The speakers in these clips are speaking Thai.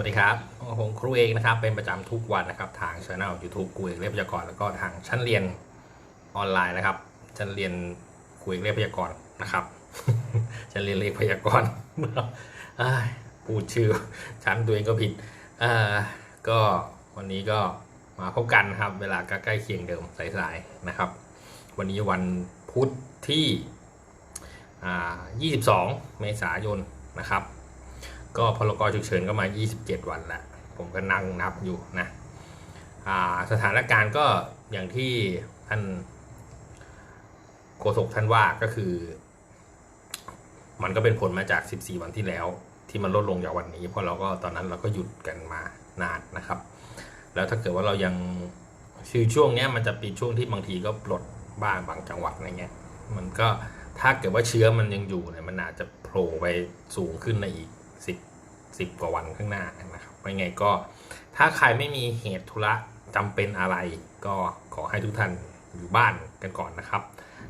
สวัสดีครับผมครูเอกนะครับ เป็นประจำทุกวันนะครับ ทางช่องยูทูบครูเอกเรียบพยากรแล้วก็ทางชั้นเรียนออนไลน์นะครับ ชั้นเรียนครูเอกเรียบพยากรนะครับ ชั้นเรียนเลขพยากรอ้ายพูดชื่อชั้นตัวเองก็ผิดอ่าก็วันนี้ก็มาพบกันนะครับ เวลาก็ใกล้เคียงเดิมสายๆนะครับ วันนี้วันพุธที่ 22 เมษายนนะครับ ก็พลกรฉุกเฉินก็มา 27 วันแล้วผมก็นั่งนับอยู่นะอ่าสถานการณ์ก็อย่างที่ท่านโฆษกท่านว่าก็คือ มันก็เป็นผลมาจาก 14 วันที่แล้ว ที่มันลดลงจากวันนี้ เพราะเราก็ตอนนั้นเราก็หยุดกันมานานนะครับ แล้วถ้าเกิดว่าเรายังคือช่วงนี้มันจะเป็นช่วงที่บางทีก็ปลดบ้างบางจังหวัดอะไรเงี้ยมันก็ถ้าเกิดว่าเชื้อมันยังอยู่เนี่ยมันอาจจะโผล่ไปสูงขึ้นในอีก สิบสิบกว่าวันข้างหน้านะครับไม่ไงก็ถ้าใครไม่มีเหตุธุระจำเป็นอะไร ก็ขอให้ทุกท่านอยู่บ้านกันก่อนนะครับ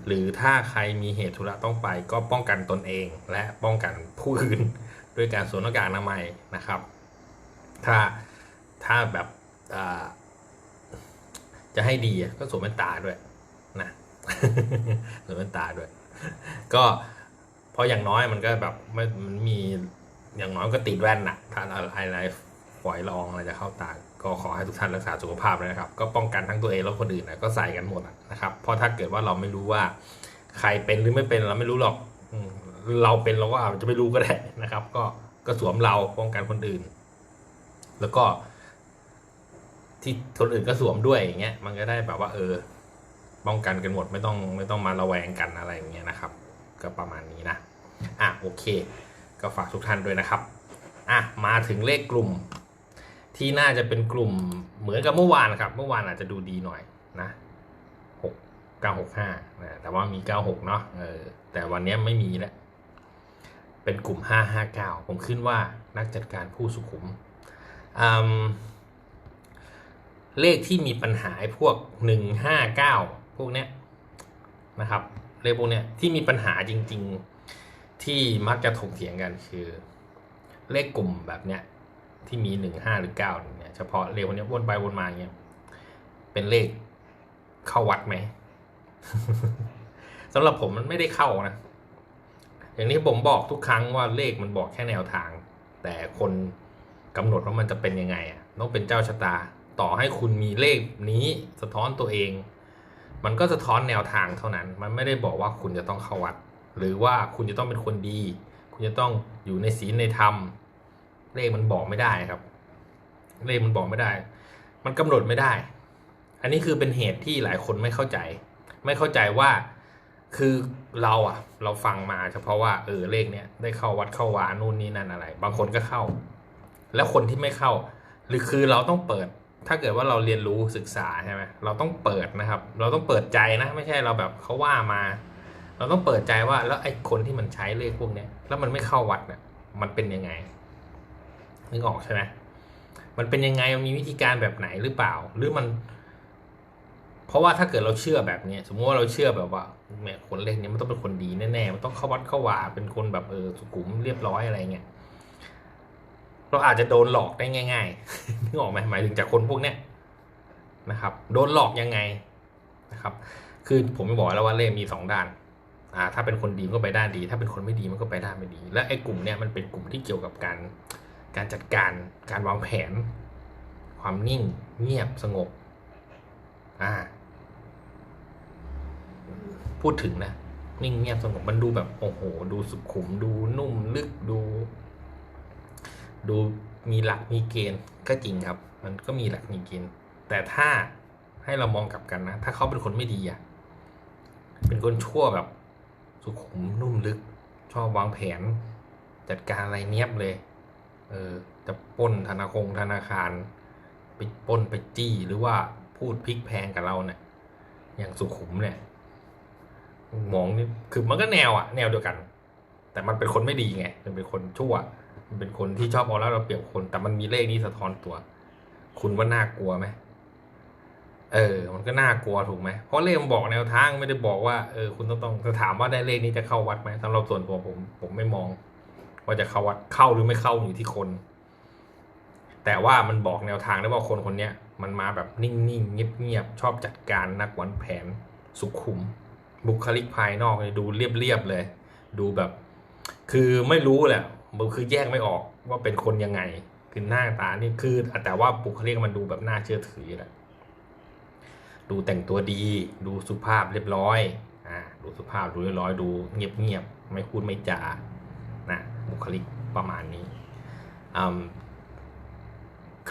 หรือถ้าใครมีเหตุธุระต้องไป ก็ป้องกันตนเองและป้องกันผู้อื่นด้วยการสวมหน้ากากอนามัยนะครับ ถ้าถ้าแบบจะให้ดีก็สวมแว่นตาด้วยนะสวมแว่นตาด้วย ก็เพราะอย่างน้อยมันก็แบบไม่มันมี อย่างน้อยก็ติดแว่นนะถ้าอะไรฝอยละอองอะไรจะเข้าตา ก็ขอให้ทุกท่านรักษาสุขภาพเลยนะครับ ก็ป้องกันทั้งตัวเองแล้วคนอื่นนะก็ใส่กันหมดนะครับ เพราะถ้าเกิดว่าเราไม่รู้ว่า ใครเป็นหรือไม่เป็นเราไม่รู้หรอกเราเป็นเราก็อาจจะไม่รู้ก็ได้นะครับ ก็ก็สวมเราป้องกันคนอื่น แล้วก็ที่คนอื่นก็สวมด้วยอย่างเงี้ยมันก็ได้แบบว่า เออ ป้องกันกันหมดไม่ต้องไม่ต้องมาระแวงกันอะไรอย่างเงี้ยนะครับ ก็ประมาณนี้นะ อะโอเค ก็ฝากทุกท่านด้วยนะครับอะมาถึงเลขกลุ่ม ที่น่าจะเป็นกลุ่มเหมือนกับเมื่อวานครับเมื่อวานอาจจะดูดีหน่อยนะหกเก้าหกห้านะแต่ว่ามีเก้าหกเนาะเออแต่วันนี้ไม่มีแล้วเป็นกลุ่มห้าห้าเก้าผมขึ้นว่านักจัดการผู้สุขุมอืมเลขที่มีปัญหาพวกหนึ่งห้าเก้าพวกเนี้ยนะครับ เลขพวกเนี้ยที่มีปัญหาจริง ที่มักจะถกเถียงกันคือ เลขกลุ่มแบบเนี้ยที่มีหนึ่งห้าหรือเก้าเนี่ยเฉพาะเลขวกเนี้ยวนไปวนมาเงี้ยเป็นเลขเข้าวัดไหมสำหรับผมมันไม่ได้เข้านะอย่างที่ผมบอกทุกครั้งว่าเลขมันบอกแค่แนวทาง แต่คนกำหนดว่ามันจะเป็นยังไงอะต้องเป็นเจ้าชะตา ต่อให้คุณมีเลขนี้สะท้อนตัวเอง มันก็สะท้อนแนวทางเท่านั้น มันไม่ได้บอกว่าคุณจะต้องเข้าวัด หรือว่าคุณจะต้องเป็นคนดี คุณจะต้องอยู่ในศีลในธรรม เลขมันบอกไม่ได้ครับ เลขมันบอกไม่ได้ มันกำหนดไม่ได้ อันนี้คือเป็นเหตุที่หลายคนไม่เข้าใจ ไม่เข้าใจว่าคือเราอะเราฟังมาเฉพาะว่าเออเลขเนี้ยได้เข้าวัดเข้าวานู่นนี่นั่นอะไร บางคนก็เข้า แล้วคนที่ไม่เข้า หรือคือเราต้องเปิด ถ้าเกิดว่าเราเรียนรู้ศึกษาใช่ไหมเราต้องเปิดนะครับ เราต้องเปิดใจนะ ไม่ใช่เราแบบเขาว่ามา เราต้องเปิดใจว่าแล้วไอ้คนที่มันใช้เลขพวกเนี้ยแล้วมันไม่เข้าวัดเนี่ยมันเป็นยังไงนึกออกใช่ไหมมันเป็นยังไงมันมีวิธีการแบบไหนหรือเปล่า หรือมัน เพราะว่าถ้าเกิดเราเชื่อแบบเนี้ยสมมติว่าเราเชื่อแบบว่าแหมคนเลขเนี้ยมันต้องเป็นคนดีแน่ๆมันต้องเข้าวัดเข้าวาเป็นคนแบบเออสุขุมเรียบร้อยอะไรเงี้ยเราอาจจะโดนหลอกได้ง่ายๆนึกออกไหมหมายถึงจากคนพวกเนี้ยนะครับ โดนหลอกยังไงนะครับ คือผมไม่บอกแล้วว่าเลขมีสองด้าน อ่าถ้าเป็นคนดีมันก็ไปด้านดี ถ้าเป็นคนไม่ดีมันก็ไปด้านไม่ดี และไอ้กลุ่มเนี้ยมันเป็นกลุ่มที่เกี่ยวกับการการจัดการการวางแผน ความนิ่งเงียบสงบอ่าพูดถึงนะนิ่งเงียบสงบมันดูแบบโอ้โห ดูสุขุม ดูนุ่มลึกดู ดูมีหลักมีเกณฑ์ก็จริงครับ มันก็มีหลักมีเกณฑ์ แต่ถ้าให้เรามองกลับกันนะ ถ้าเขาเป็นคนไม่ดีอะเป็นคนชั่วแบบ สุขุมนุ่มลึก ชอบวางแผน จัดการอะไรเนียบเลย เออจะป้นธนาคงธนาคารไปป้นไปจี้หรือว่าพูดพลิกแพงกับเราเนี่ยอย่างสุขุมเนี่ยมองนี่คือมันก็แนวอะแนวเดียวกัน แต่มันเป็นคนไม่ดีไงมันเป็นคนชั่ว มันเป็นคนที่ชอบเอาแล้วเราเปรียบคน แต่มันมีเลขนี้สะท้อนตัว คุณว่าน่ากลัวไหม เออ มันก็น่ากลัวถูกไหมเพราะเลขมันบอกแนวทางไม่ได้บอกว่าเออคุณต้องต้องจะถามว่าได้เลขนี้จะเข้าวัดไหมสำหรับส่วนตัวผม ผมไม่มอง ว่าจะเข้าวัดเข้าหรือไม่เข้าอยู่ที่คน แต่ว่ามันบอกแนวทางได้ว่าคนคนเนี้ยมันมาแบบนิ่งๆเงียบๆชอบจัดการนักวางแผนสุขุม บุคลิกภายนอกเนี่ยดูเรียบๆเลย ดูแบบ คือไม่รู้แหละมันคือแยกไม่ออกว่าเป็นคนยังไง คือหน้าตานี่คือแต่ว่าบุคลิกมันดูแบบน่าเชื่อถือแหละ ดูแต่งตัวดี ดูสุภาพเรียบร้อยอ่าดูสุภาพดูเรียบร้อยดูเงียบๆไม่พูดไม่จานะบุคลิกประมาณนี้อืม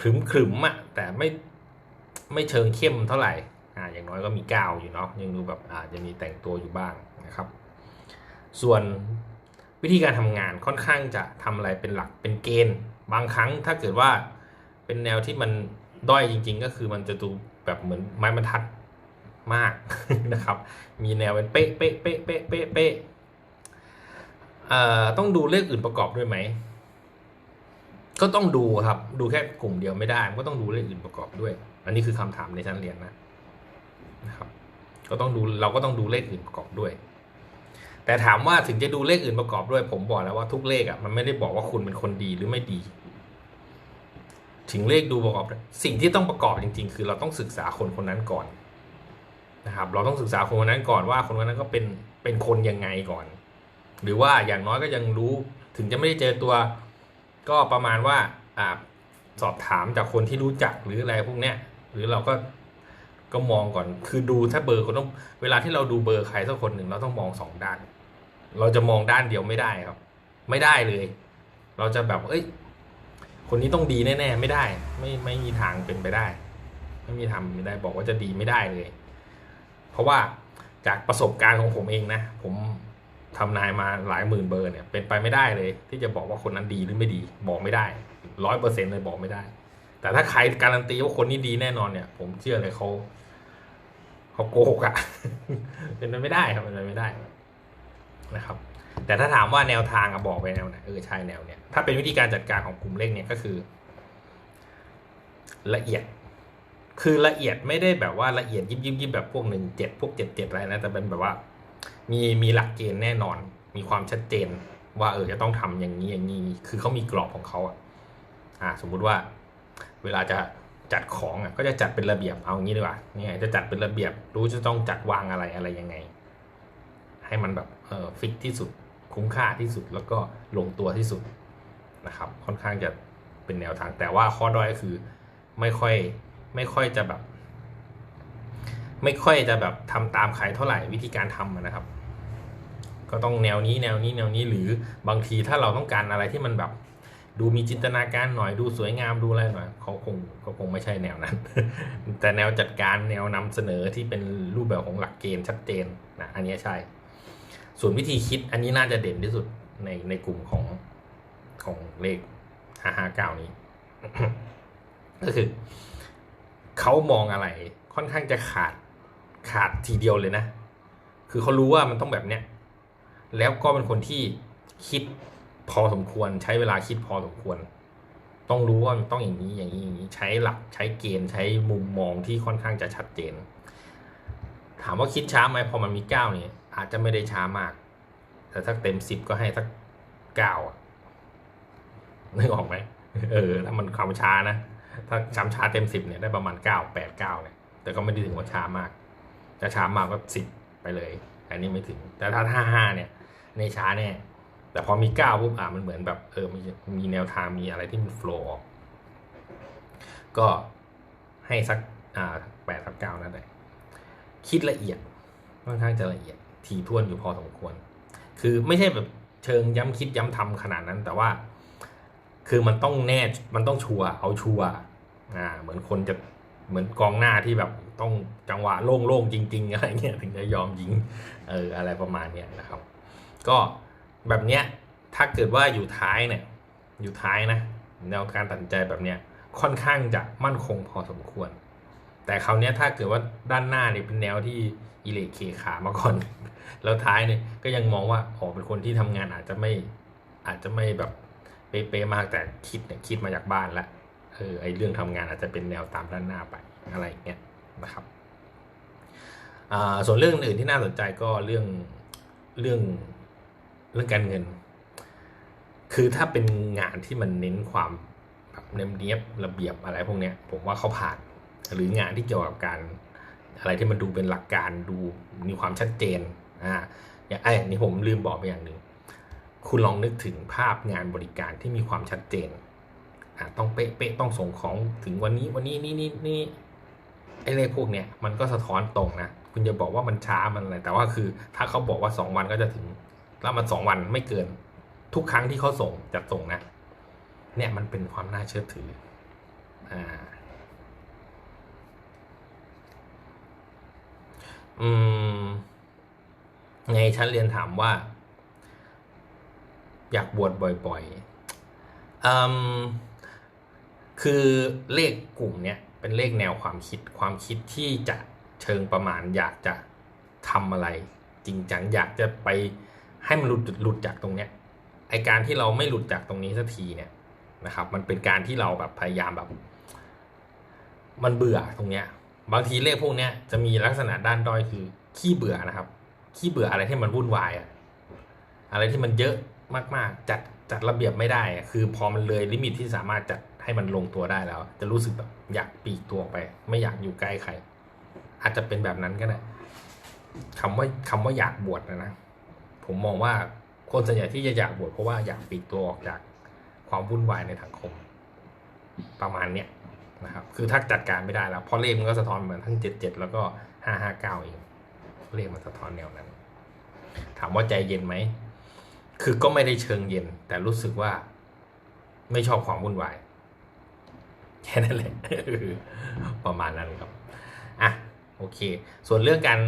ขรึมขรึมๆอะแต่ไม่ไม่เชิงเข้มเท่าไหร่อ่าอย่างน้อยก็มีก้าวอยู่เนาะยังดูแบบอาจจะมีแต่งตัวอยู่บ้างนะครับ ส่วนวิธีการทำงานค่อนข้างจะทำอะไรเป็นหลักเป็นเกณฑ์ บางครั้งถ้าเกิดว่าเป็นแนวที่มันด้อยจริง ๆ ก็คือมันจะดู แบบเหมือนไม้บรรทัดมากนะครับ มีแนวเป็นเป๊ะเป๊ะเป๊ะเป๊ะเป๊ะเป๊ะเอ่อต้องดูเลขอื่นประกอบด้วยไหม ก็ต้องดูครับ ดูแค่กลุ่มเดียวไม่ได้ ก็ต้องดูเลขอื่นประกอบด้วย อันนี้คือคำถามในชั้นเรียนนะนะครับ ก็ต้องดูเราก็ต้องดูเลขอื่นประกอบด้วย แต่ถามว่าถึงจะดูเลขอื่นประกอบด้วย ผมบอกแล้วว่าทุกเลขอะมันไม่ได้บอกว่าคุณเป็นคนดีหรือไม่ดี ถึงเลขดูประกอบ สิ่งที่ต้องประกอบจริง ๆ คือเราต้องศึกษาคนคนนั้นก่อนนะครับ เราต้องศึกษาคนคนนั้นก่อนว่าคนคนนั้นก็เป็นเป็นคนยังไงก่อน หรือว่าอย่างน้อยก็ยังรู้ถึงจะไม่ได้เจอตัว ก็ประมาณว่าอ่าสอบถามจากคนที่รู้จักหรืออะไรพวกเนี้ยหรือเราก็ก็มองก่อน คือดูถ้าเบอร์ก็ต้องเวลาที่เราดูเบอร์ใครสักคนหนึ่งเราต้องมองสองด้าน เราจะมองด้านเดียวไม่ได้ครับ ไม่ได้เลย เราจะแบบ เอ้ย คนนี้ต้องดีแน่ๆไม่ได้ ไม่ไม่มีทางเป็นไปได้ ไม่มีทางไม่ได้บอกว่าจะดีไม่ได้เลย เพราะว่าจากประสบการณ์ของผมเองนะ ผมทำนายมาหลายหมื่นเบอร์เนี่ยเป็นไปไม่ได้เลย ที่จะบอกว่าคนนั้นดีหรือไม่ดี บอกไม่ได้ร้อยเปอร์เซ็นต์เลยบอกไม่ได้ แต่ถ้าใครการันตีว่าคนนี้ดีแน่นอนเนี่ย ผมเชื่อเลยเขาเขาโกหกอะเป็นไปไม่ได้ครับเป็นไปไม่ได้นะครับ แต่ถ้าถามว่าแนวทางอะบอกไปแนวไหนเออใช่แนวเนี่ยถ้าเป็นวิธีการจัดการของกลุ่มเลขเนี่ยก็คือ ละเอียด คือละเอียดไม่ได้แบบว่าละเอียดยิบยิบยิบแบบพวกหนึ่งเจ็ดพวกเจ็ดเจ็ดอะไรนะแต่เป็นแบบว่า มีมีหลักเกณฑ์แน่นอน มีความชัดเจน ว่าเออจะต้องทำอย่างนี้อย่างนี้คือเขามีกรอบของเขาอะอ่า สมมุติว่า เวลาจะจัดของอะก็จะจัดเป็นระเบียบเอางี้ดีกว่าเนี่ยจะจัดเป็นระเบียบรู้จะต้องจัดวางอะไรอะไรยังไง ให้มันแบบเออฟิกที่สุด คุ้มค่าที่สุดแล้วก็ลงตัวที่สุดนะครับ ค่อนข้างจะเป็นแนวทาง แต่ว่าข้อด้อยคือไม่ค่อยไม่ค่อยจะแบบ ไม่ค่อยจะแบบทำตามใครเท่าไหร่วิธีการทำนะครับ ก็ต้องแนวนี้แนวนี้แนวนี้หรือบางทีถ้าเราต้องการอะไรที่มันแบบ ดูมีจินตนาการหน่อยดูสวยงามดูอะไรหน่อยเขาคงเขาคงไม่ใช่แนวนั้น แต่แนวจัดการแนวนำเสนอที่เป็นรูปแบบของหลักเกณฑ์ชัดเจนนะอันนี้ใช่ ส่วนวิธีคิดอันนี้น่าจะเด่นที่สุดในในกลุ่มของของเลขห้าห้าเก้านี้ ก็คือเขามองอะไรค่อนข้างจะขาดขาดทีเดียวเลยนะ คือเขารู้ว่ามันต้องแบบเนี้ย แล้วก็เป็นคนที่คิดพอสมควร ใช้เวลาคิดพอสมควร ต้องรู้ว่ามันต้องอย่างนี้อย่างนี้อย่างนี้ ใช้หลักใช้เกณฑ์ใช้มุมมองที่ค่อนข้างจะชัดเจน ถามว่าคิดช้าไหมพอมันมีเก้าเนี่ย อาจจะไม่ได้ช้ามาก แต่ถ้าเต็มสิบก็ให้สักเก้าอะนึกออกไหมเออถ้ามันความช้านะ ถ้าช้ำช้าเต็มสิบเนี่ยได้ประมาณเก้าแปดเก้าเนี่ย แต่ก็ไม่ได้ถึงว่าช้ามากถ้าช้ามากก็สิบไปเลยอันนี้ไม่ถึง แต่ถ้าห้าห้าเนี่ยในช้าแน่แต่พอมีเก้าปุ๊บอะมันเหมือนแบบเออมีมีแนวทางมีอะไรที่มันโฟล์ออกก็ให้สักอ่าแปดสักเก้านั่นแหละคิดละเอียดค่อนข้างจะละเอียด ถี่ถ้วนอยู่พอสมควร คือไม่ใช่แบบเชิงย้ำคิดย้ำทำขนาดนั้น แต่ว่า คือมันต้องแน่มันต้องชัวเอาชัวอ่าเหมือนคนจะเหมือนกองหน้าที่แบบต้องจังหวะโล่งๆจริง ๆ อะไรเงี้ยถึงจะยอมยิงเอออะไรประมาณเนี้ยนะครับ ก็แบบเนี้ยถ้าเกิดว่าอยู่ท้ายเนี่ยอยู่ท้ายนะแนวการตัดใจแบบเนี้ยค่อนข้างจะมั่นคงพอสมควร แต่คราวนี้ถ้าเกิดว่าด้านหน้าเนี่ยเป็นแนวที่อิเล็กเคขามาก่อน แล้วท้ายเนี่ยก็ยังมองว่าอ๋อเป็นคนที่ทำงานอาจจะไม่อาจจะไม่แบบเป๊ะๆมากแต่คิดเนี่ยคิดมาจากบ้านละเออไอเรื่องทำงานอาจจะเป็นแนวตามด้านหน้าไปอะไรเงี้ยนะครับส่วนเรื่องอื่นที่น่าสนใจก็เรื่องเรื่องเรื่องการเงิน คือถ้าเป็นงานที่มันเน้นความแบบเนียบเนียบระเบียบอะไรพวกเนี้ย ผมว่าเขาผ่าน หรืองานที่เกี่ยวกับการอะไรที่มันดูเป็นหลักการดูมีความชัดเจนอ่าอย่างไอ้นี่ผมลืมบอกไปอย่างหนึ่งคุณลองนึกถึงภาพงานบริการที่มีความชัดเจนอ่าต้องเป๊ะเป๊ะต้องส่งของถึงวันนี้วันนี้นี่นี่นี่ไอ้เลขพวกเนี้ยมันก็สะท้อนตรงนะคุณจะบอกว่ามันช้ามันอะไรแต่ว่าคือ ถ้าเขาบอกว่าสองวันก็จะถึง แล้วมันสองวันไม่เกิน ทุกครั้งที่เขาส่งจัดส่งนะ เนี่ยมันเป็นความน่าเชื่อถืออ่า อืมไงฉันเรียนถามว่า อยากบวชบ่อยๆอืมคือเลขกลุ่มเนี้ยเป็นเลขแนวความคิดความคิดที่จะเชิงประมาณ อยากจะทำอะไร จริงจังอยากจะไปให้มันหลุดหลุดจากตรงเนี้ยไอการที่เราไม่หลุดจากตรงนี้สักทีเนี่ยนะครับ มันเป็นการที่เราแบบพยายามแบบ มันเบื่อตรงเนี้ย บางทีเลขพวกเนี้ยจะมีลักษณะด้านด้อยคือขี้เบื่อนะครับ ขี้เบื่ออะไรที่มันวุ่นวายอะอะไรที่มันเยอะมากๆ จัดจัดระเบียบไม่ได้อะคือพอมันเลยลิมิตที่สามารถจัดให้มันลงตัวได้แล้ว จะรู้สึกแบบอยากปีกตัวออกไป ไม่อยากอยู่ใกล้ใคร อาจจะเป็นแบบนั้นก็ได้คำว่าคำว่าอยากบวชนะนะ ผมมองว่าคนส่วนใหญ่ที่จะอยากบวชเพราะว่าอยากปีกตัวออกจากความวุ่นวายในสังคม ประมาณเนี้ย นะครับ คือถ้าจัดการไม่ได้แล้ว เพราะเลขมันก็สะท้อนเหมือนทั้งเจ็ดเจ็ดแล้วก็ห้าห้าเก้าเอง เลขมันสะท้อนแนวนั้น ถามว่าใจเย็นไหม คือก็ไม่ได้เชิงเย็น แต่รู้สึกว่าไม่ชอบความวุ่นวาย แค่นั้นแหละ ประมาณนั้นครับ อะ โอเค ส่วนเรื่องการ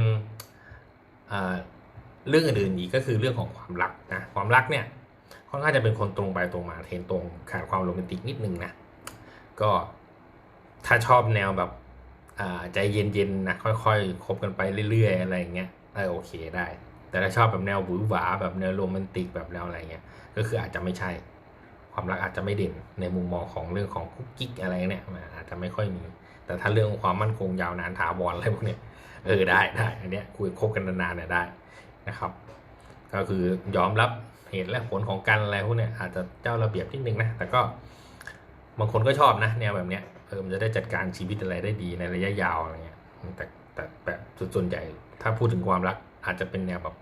เอ่อเรื่องอื่นๆอีกก็คือเรื่องของความรักนะ ความรักเนี่ยค่อนข้างจะเป็นคนตรงไปตรงมาเทนตรงขาดความโรแมนติกนิดนึงนะ ก็ ถ้าชอบแนวแบบใจเย็นๆนะค่อยๆคบกันไปเรื่อย ๆ อะไรอย่างเงี้ยเออโอเคได้ แต่ถ้าชอบแบบแนวหวือหวาแบบแนวโรแมนติกแบบแนวอะไรเงี้ยก็คืออาจจะไม่ใช่ ความรักอาจจะไม่เด่นในมุมมองของเรื่องของกุ๊กกิ๊กอะไรเนี่ยมันอาจจะไม่ค่อยมี แต่ถ้าเรื่องความมั่นคงยาวนานถาวรอะไรพวกเนี้ยเออได้ได้อันเนี้ยคุยคบกันนานๆเนี่ยได้นะครับ ก็คือยอมรับเหตุและผลของกันอะไรพวกเนี้ยอาจจะเจ้าระเบียบนิดนึงนะแต่ก็ บางคนก็ชอบนะแนวแบบเนี้ยเออมันจะได้จัดการชีวิตอะไรได้ดีในระยะยาวอะไรเงี้ยแต่แต่แบบส่วนใหญ่ถ้าพูดถึงความรักอาจจะเป็นแนวแบบ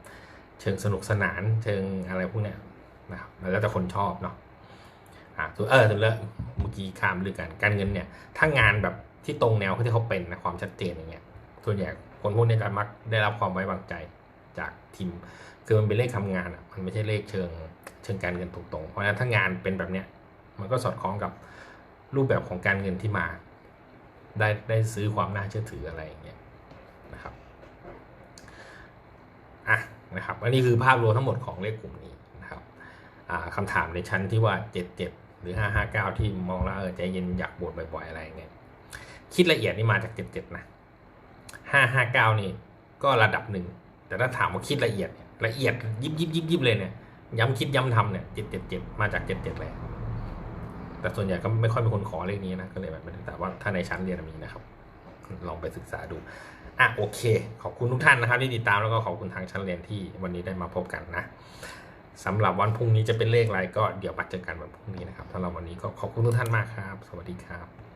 เชิงสนุกสนานเชิงอะไรพวกเนี้ยนะครับแล้วแต่คนชอบเนาะอ่าส่วนเออส่วนเรื่องเมื่อกี้ข้ามเรื่องการการเงินเนี่ย ถ้างานแบบที่ตรงแนวที่เขาเป็นนะความชัดเจนอย่างเงี้ยส่วนใหญ่คนพวกนี้จะมักได้รับความไว้วางใจจากทีมคือมันเป็นเลขทำงานอะมันไม่ใช่เลขเชิงเชิงการเงินตรงๆเพราะฉะนั้นถ้างานเป็นแบบเนี้ย มันก็สอดคล้องกับรูปแบบของการเงินที่มา ได้ได้ซื้อความน่าเชื่อถืออะไรอย่างเงี้ยนะครับอะนะครับอันนี้คือภาพรวมทั้งหมดของเลขกลุ่มนี้นะครับอ่าคำถามในชั้นที่ว่า 77 หรือ 559 ที่มองแล้วเออใจเย็นอยากบวชบ่อยๆ อะไรอย่างเงี้ยคิดละเอียดนี่มาจาก 77 นะ 559 นี่ก็ระดับหนึ่ง แต่ถ้าถามว่าคิดละเอียด ละเอียดยิบยิบยิบยิบเลยเนี่ย ย้ำคิดย้ำทำเนี่ย 777 มาจาก 77เลย แต่ส่วนใหญ่ก็ไม่ค่อยมีคนขอเลขนี้นะก็เลยแบบไม่ได้แต่ว่าถ้าในชั้นเรียนมีนะครับ ลองไปศึกษาดูอะโอเค ขอบคุณทุกท่านนะครับที่ติดตามแล้วก็ขอบคุณทางชั้นเรียนที่วันนี้ได้มาพบกันนะสำหรับวันพรุ่งนี้จะเป็นเลขอะไรก็เดี๋ยวมาเจอกันวันพรุ่งนี้นะครับสำหรับวันนี้ก็ขอบคุณทุกท่านมากครับ สวัสดีครับ